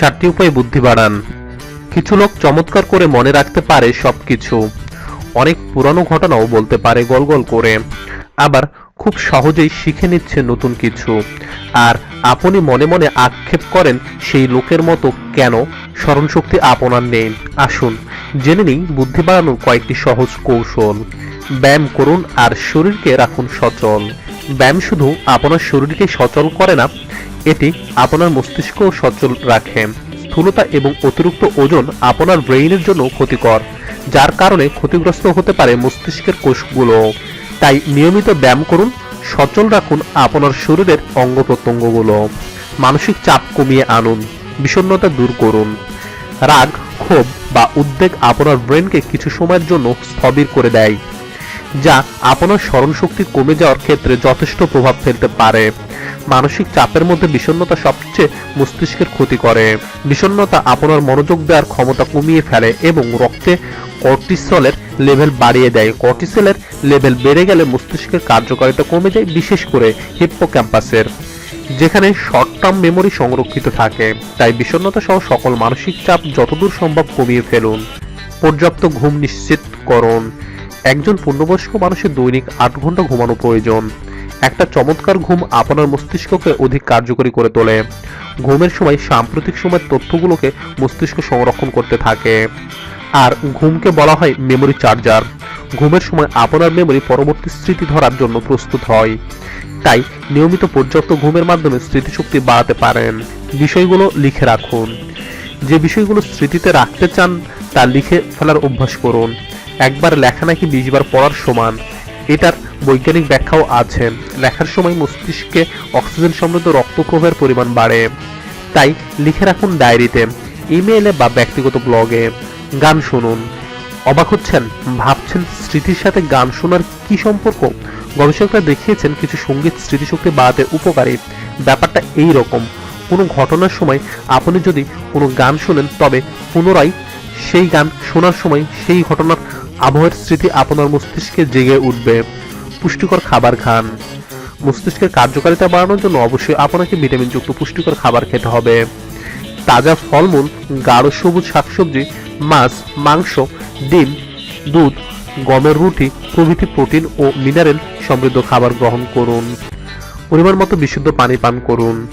চারটি উপায়ে বুদ্ধি বাড়ান। কিছু লোক চমৎকার করে মনে রাখতে পারে সবকিছু। অনেক পুরানো ঘটনাও বলতে পারে গল গল করে। আবার খুব সহজেই শিখে নিচ্ছে নতুন কিছু। আর আপনি মনে মনে আক্ষেপ করেন সেই লোকের মতো কেন স্মরণশক্তি আপনার নেই। আসুন, জেনে নিই বুদ্ধি বাড়ানোর কয়েকটি সহজ কৌশল। ব্যায়াম করুন আর শরীরকে রাখুন সচল। ব্যায়াম শুধু আপনার শরীরকে সচল করে না এটি আপনার মস্তিষ্কও সচল রাখে। স্থূলতা এবং অতিরিক্ত ওজন আপনার ব্রেইনের জন্য ক্ষতিকর, যার কারণে ক্ষতিগ্রস্ত হতে পারে মস্তিষ্কের কোষগুলো। তাই নিয়মিত ব্যায়াম করুন, সচল রাখুন আপনার শরীরের অঙ্গ প্রত্যঙ্গগুলো। মানসিক চাপ কমিয়ে আনুন, বিষণ্ণতা দূর করুন। রাগ, ক্ষোভ বা উদ্বেগ আপনার ব্রেনকে কিছু সময়ের জন্য স্থবির করে দেয়। যা আপনার স্মরণশক্তি কমে যাওয়ার ক্ষেত্রে যথেষ্ট প্রভাব ফেলতে পারে। মানসিক চাপের মধ্যে বিষণ্ণতা সবচেয়ে মস্তিষ্কের ক্ষতি করে। বিষণ্ণতা আপনার মনোযোগ দেওয়ার ক্ষমতা কমিয়ে ফেলে এবং রক্তে কর্টিসলের লেভেল বাড়িয়ে দেয়। কর্টিসলের লেভেল বেড়ে গেলে মস্তিষ্কের কার্যকারিতা কমে যায়, বিশেষ করে হিপ্পো ক্যাম্পাসের যেখানে শর্ট টার্ম মেমোরি সংরক্ষিত থাকে। তাই বিষণ্ণতা সহ সকল মানসিক চাপ যতদূর সম্ভব কমিয়ে ফেলুন। পর্যাপ্ত ঘুম নিশ্চিত করুন। একজন পূর্ণবয়স্ক মানুষের দৈনিক আট ঘণ্টা ঘুমানো প্রয়োজন। একটা চমৎকার ঘুম আপনার মস্তিষ্ককে অধিক কার্যকরী করে তোলে। ঘুমের সময় সাম্প্রতিক সময়ের তথ্যগুলোকে মস্তিষ্ক সংরক্ষণ করতে থাকে। আর ঘুমকে বলা হয় মেমোরি চার্জার ঘুমের সময় আপনার মেমোরি পরবর্তী স্মৃতি ধরার জন্য প্রস্তুত হয়। তাই নিয়মিত পর্যাপ্ত ঘুমের মাধ্যমে স্মৃতিশক্তি বাড়াতে পারেন। বিষয়গুলো লিখে রাখুন। যে বিষয়গুলো স্মৃতিতে রাখতে চান, তা লিখে ফেলার অভ্যাস করুন। একবার লেখা নাকি বিশবার পড়ার সমান। এটার বৈজ্ঞানিক ব্যাখ্যাও আছে। লেখার সময় মস্তিষ্কে অক্সিজেন সমৃদ্ধ রক্ত প্রবাহের পরিমাণ বাড়ে। তাই লিখে রাখুন ডায়েরিতে, ইমেইলে বা ব্যক্তিগত ব্লগে। গান শুনুন। অবাক হচ্ছেন, ভাবছেন স্মৃতির সাথে গান শোনার কি সম্পর্ক? গবেষকরা দেখিয়েছেন কিছু সংগীত স্মৃতিশক্তি বাড়াতে উপকারী। ব্যাপারটা এই রকম। কোনো ঘটনার সময় আপনি যদি কোনো গান শোনেন, তবে পুনরায় সেই গান শোনার সময় সেই ঘটনার আবহের স্মৃতি আপনার মস্তিষ্কে জেগে উঠবে। পুষ্টিকর খাবার খান। মস্তিষ্কের কার্যকারিতা বাড়ানোর জন্য অবশ্যই আপনাকে ভিটামিনযুক্ত পুষ্টিকর খাবার খেতে হবে। তাজা ফলমূল, গাঢ় সবুজ শাকসবজি, মাছ, মাংস, ডিম, দুধ, গমের রুটি, প্রভৃতি প্রোটিন ও মিনারেল সমৃদ্ধ খাবার গ্রহণ করুন। পরিমাণ মতো বিশুদ্ধ পানি পান করুন।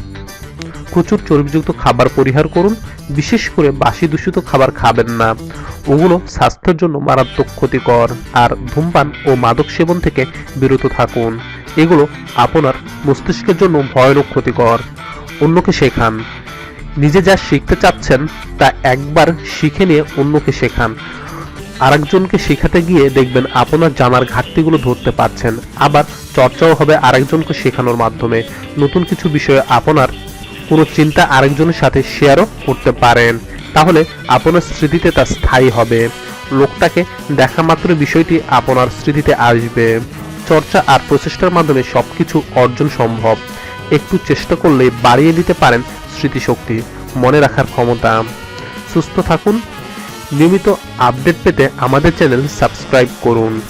প্রচুর চর্বিযুক্ত খাবার পরিহার করুন। বিশেষ করে বাসি দূষিত খাবার খাবেন না। ওগুলো স্বাস্থ্যের জন্য মারাত্মক ক্ষতিকর। আর ধূমপান ও মাদক সেবন থেকে বিরত থাকুন। এগুলো আপনার মস্তিষ্কের জন্য ভয়ানক ক্ষতিকর। অন্যকে শেখান। নিজে যা শিখতে চাচ্ছেন, তা একবার শিখে নিয়ে অন্যকে শেখান। আরেকজনকে শেখাতে গিয়ে দেখবেন আপনার জানার ঘাটতিগুলো ধরতে পারছেন। আবার চর্চাও হবে আরেকজনকে শেখানোর মাধ্যমে। নতুন কিছু বিষয়ে আপনার কোনো চিন্তা আরেকজনের সাথে শেয়ারও করতে পারেন। তাহলে আপনার স্মৃতিতে তা স্থায়ী হবে। লোকটাকে দেখা মাত্র বিষয়টি আপনার স্মৃতিতে আসবে। চর্চা আর প্রচেষ্টার মাধ্যমে সবকিছু অর্জন সম্ভব। একটু চেষ্টা করলে বাড়িয়ে দিতে পারেন স্মৃতিশক্তি। মনে রাখার ক্ষমতা। সুস্থ থাকুন। নিয়মিত আপডেট পেতে আমাদের চ্যানেল সাবস্ক্রাইব করুন।